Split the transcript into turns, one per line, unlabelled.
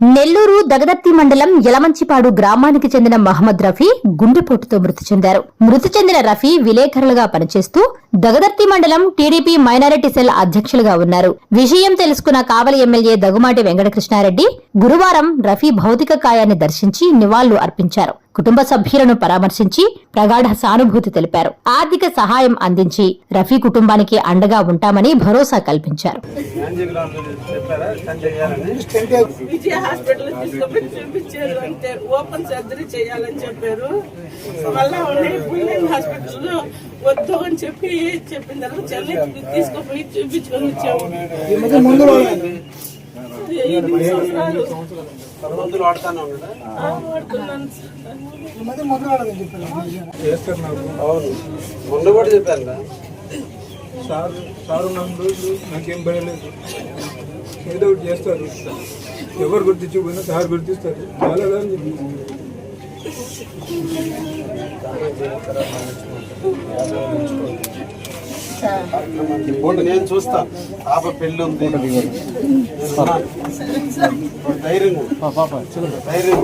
నెల్లూరు దగదర్తి మండలం యలమంచిపాడు గ్రామానికి చెందిన మహమ్మద్ రఫీ గుండెపోటుతో మృతి చెందారు. మృతి చెందిన రఫీ విలేకరులుగా పనిచేస్తూ దగదర్తి మండలం టీడీపీ మైనారిటీ సెల్ అధ్యక్షులుగా ఉన్నారు. విషయం తెలుసుకున్న కావలి ఎమ్మెల్యే దగుమాటి వెంకటకృష్ణారెడ్డి గురువారం రఫీ భౌతిక కాయాన్ని దర్శించి నివాళులు అర్పించారు. కుటుంబ సభ్యులను పరామర్శించి ప్రగాఢ సానుభూతి తెలిపారు. ఆర్థిక సహాయం అందించి రఫీ కుటుంబానికి అండగా ఉంటామని భరోసా కల్పించారు.
ఓపెన్ సర్జరీ చేయాలని చెప్పారు. వద్దు అని చెప్పి చెప్పిన తర్వాత చెన్నై తీసుకుపోయి చూపించుకొని వచ్చాము.
మొన్న కూడా చెప్పాను
సార్ సార్ ఉన్న రోజులు నాకేం భయం లేదు. ఏదో ఒకటి చేస్తారు. ఎవరు గుర్తించకపోయినా సార్ గుర్తిస్తారు. చాలా
నేను చూస్తా. పాప పెళ్ళి ఉంది. ధైర్యం. ధైర్యం.